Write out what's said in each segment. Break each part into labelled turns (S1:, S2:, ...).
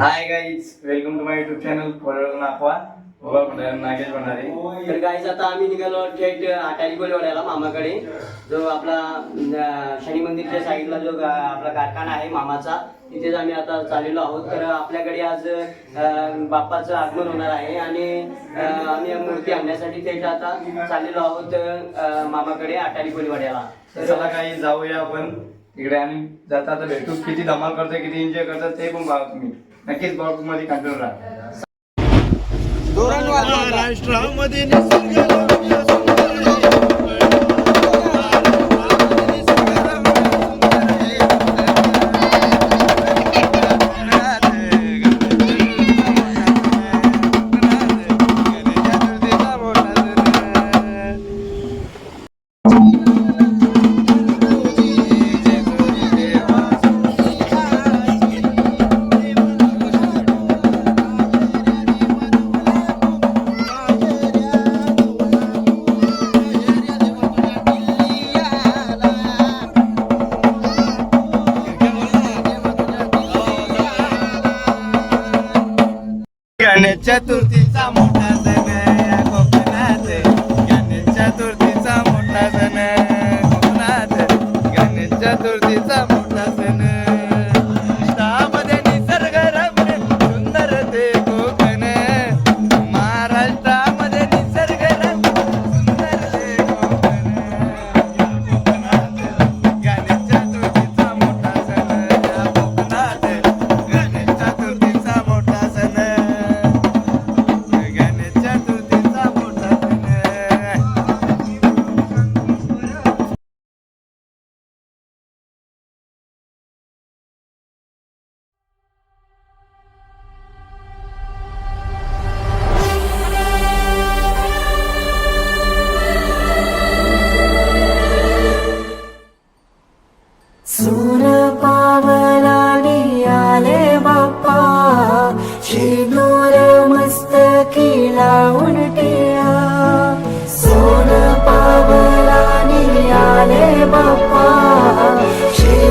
S1: Hi guys welcome to my YouTube channel Koral Nakhwa Nagesh Bhandare
S2: तर guys आता आम्ही निघालो थेट आटारी कोलवाड्याला मामाकडे. जो आपला अं, शनी मंदिरच्या साईडला जो गा- आपला कारखाना आहे मामाचा तिथेच आम्ही आता चाललेलो आहोत. तर आपल्याकडे आज अं, बाप्पाचं आगमन होणार आहे आणि अं, आम्ही मूर्ती आणण्यासाठी थेट आता चाललेलो आहोत अं, मामाकडे आटारी कोलवाड्याला.
S1: तर चला काही जाऊया आपण. तिकडे आणि जाता आता भेटू. किती धमाल करतोय किती एन्जॉय करतात ते पण बघा तुम्ही. नक्कीच ब्लॉगमध्ये कंटिन्यू राहा
S3: चतुर्थीचा मोठा
S4: आले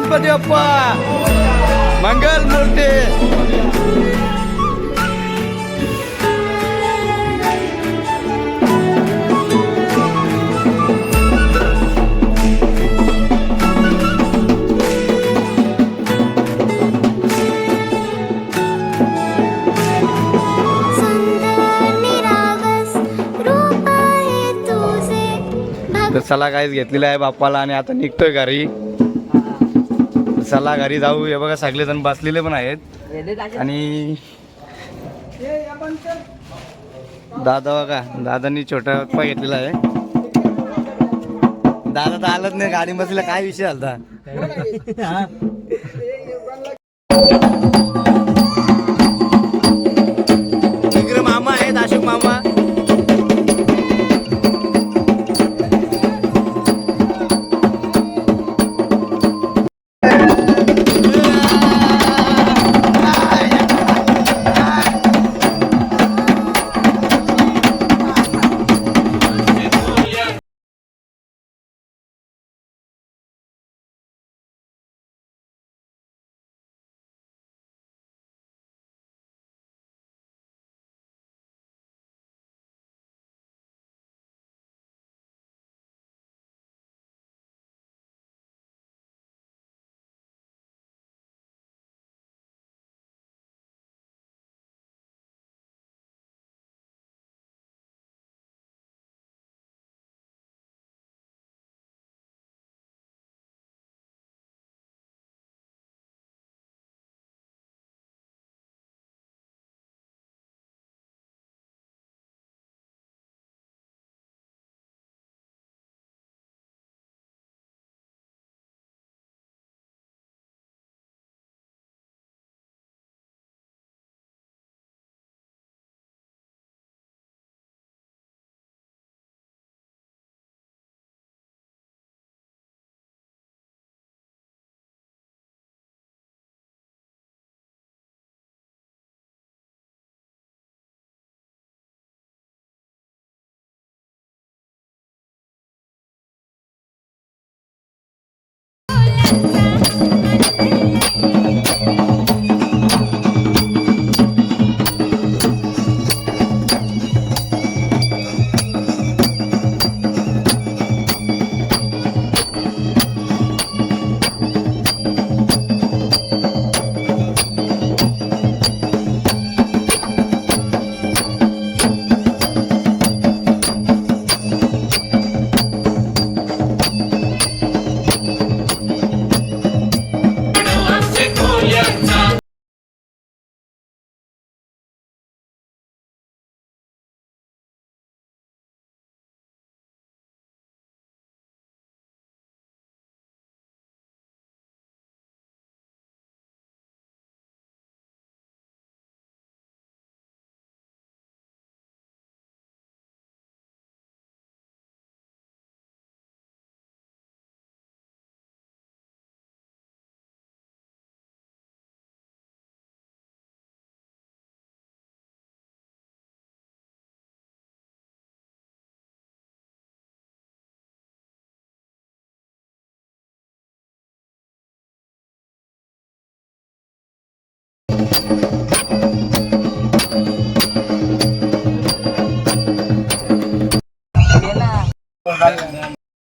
S5: गणपती बाप्पा मंगल मूर्ती
S4: सुंदर निरागस रूप आहे तुझे
S1: तर चला काहीच घेतलेलं आहे बाप्पाला आणि आता निघतोय घरी चला घरी जाऊ. हे बघा सगळेजण बसलेले पण आहेत. आणि दादा बघा दादांनी छोटा पप्पा घेतलेला आहे. दादा तर आलंच नाही गाडी बसलेला काय विषय
S2: झाला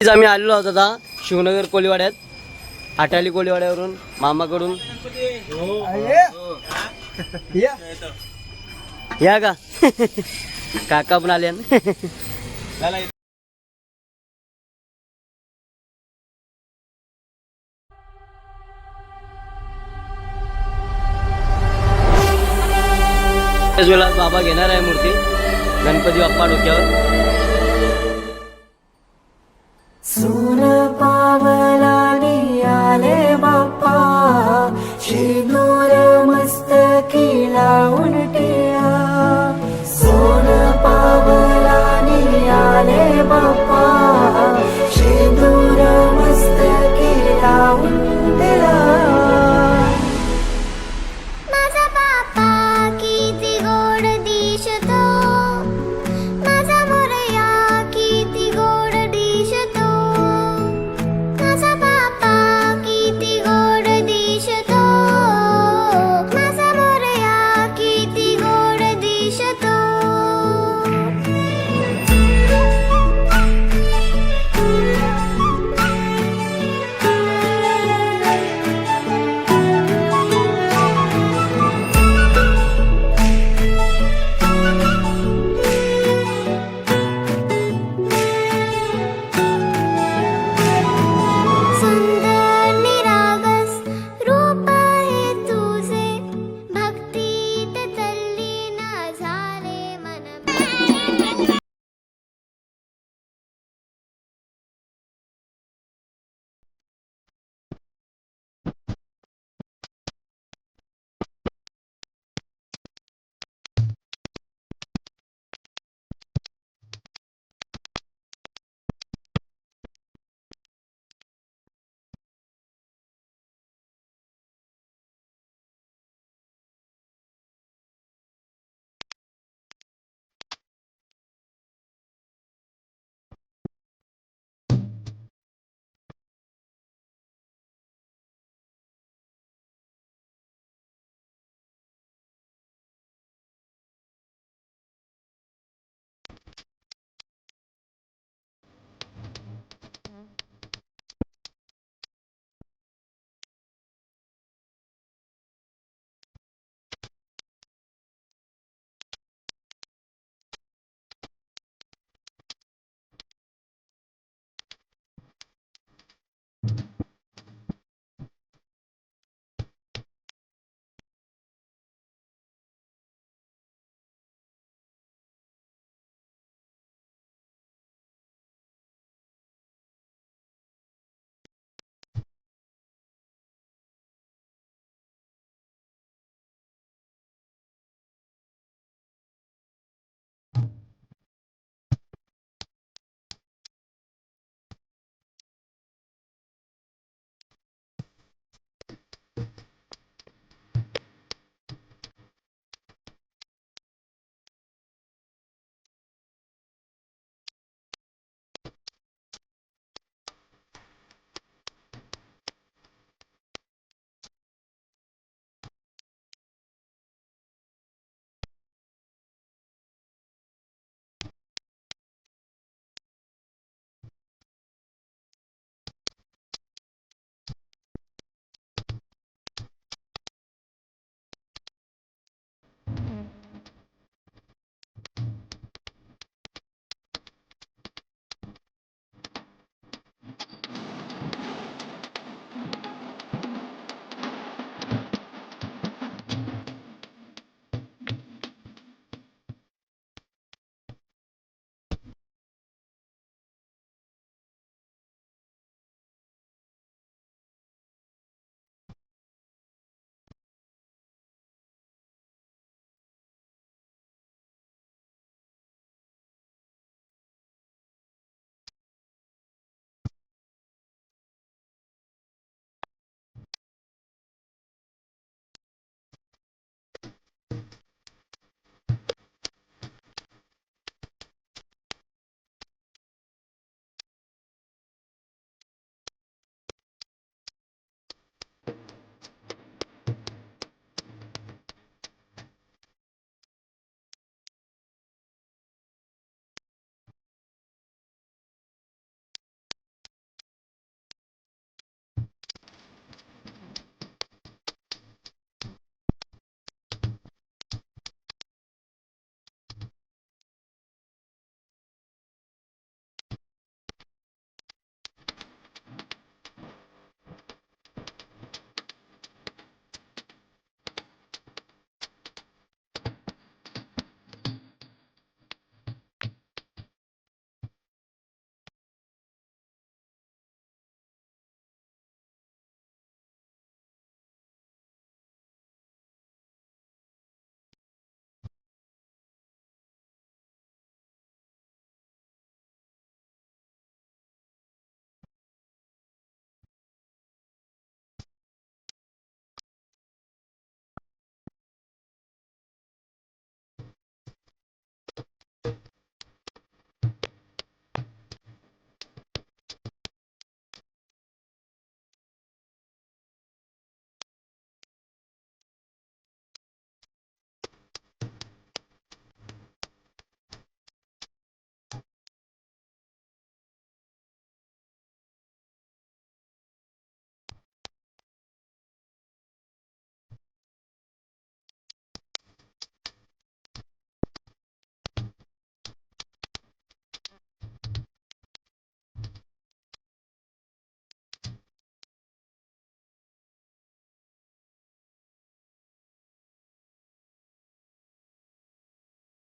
S2: आम्ही आलेलो आहोत आता शिवनगर कोळीवाड्यात आटाली कोळीवाड्यावरून मामाकडून. या का? काका पण आले. त्याच वेळेला बाबा घेणार आहे मूर्ती. गणपती बाप्पा डोक्यावर.
S6: सून
S4: पावला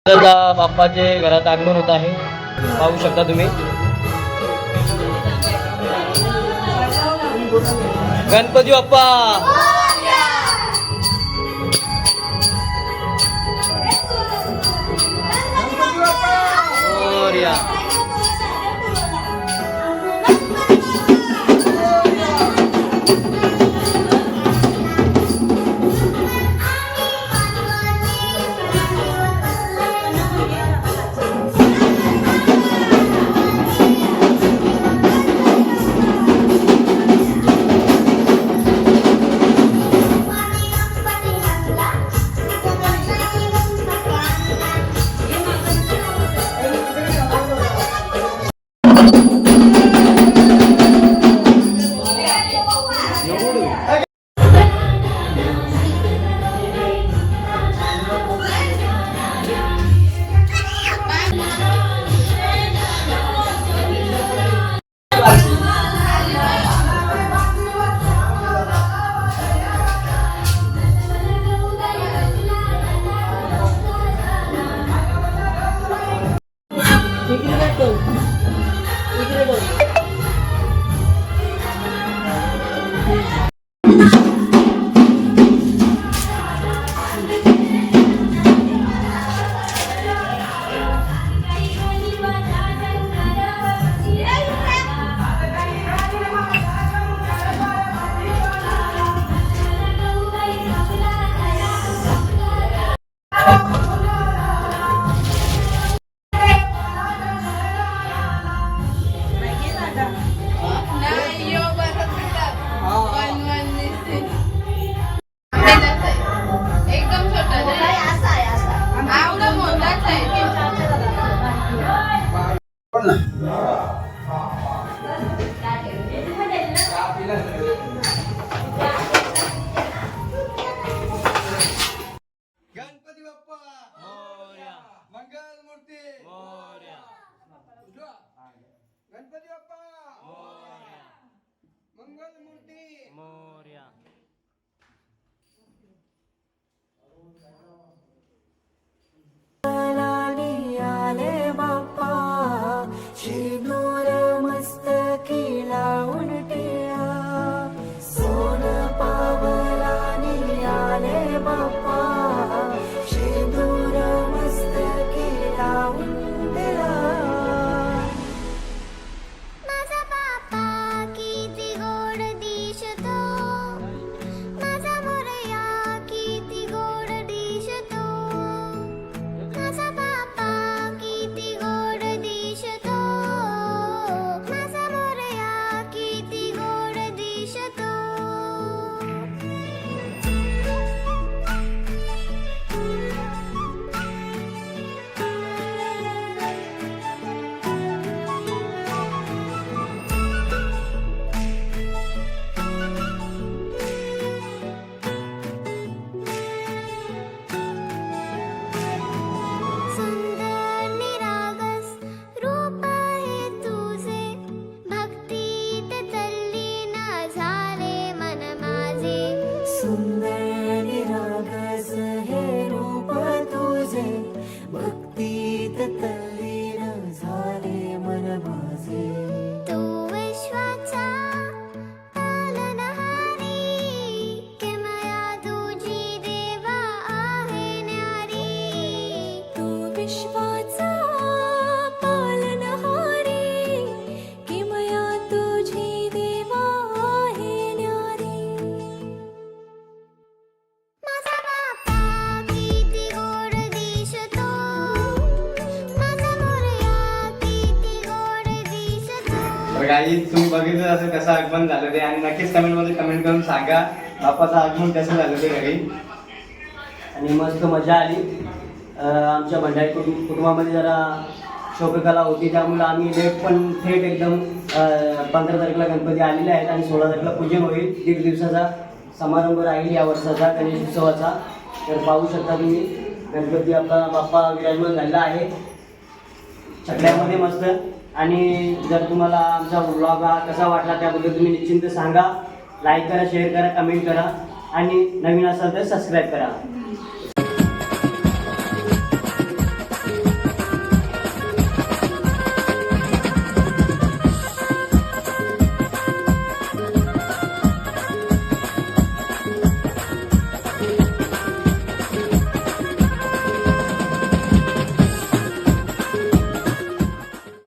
S2: आता बाप्पाचे घरात आगमन होत आहे. पाहू शकता तुम्ही. गणपती बाप्पा! मोरया.
S7: एकदम
S1: काही तुम्ही बघितलं असेल कसं आगमन झालं ते आणि नक्कीच कमेंटमध्ये कमेंट करून सांगा बापाचं आगमन कसं झालं ते घरी?
S2: आणि मस्त मजा आली. आमच्या भंडारी कुटुंब कुटुंबामध्ये जरा शोककला होती त्यामुळे आम्ही डेट पण थेट एकदम पंधरा तारखेला गणपती आलेले आहेत आणि सोळा तारखेला पूजन होईल दीड दिवसाचा समारंभ राहील या वर्षाचा गणेश उत्सवाचा. तर पाहू शकता तुम्ही गणपती आपला बाप्पा विराजमान झालेला आहे. छकड्यामध्ये मस्त. आणि जर तुम्हाला आमचा ब्लॉग हा कसा वाटला त्याबद्दल तुम्ही निश्चिंत सांगा. लाईक करा शेअर करा कमेंट करा. आणि नवीन असाल तर सबस्क्राईब करा.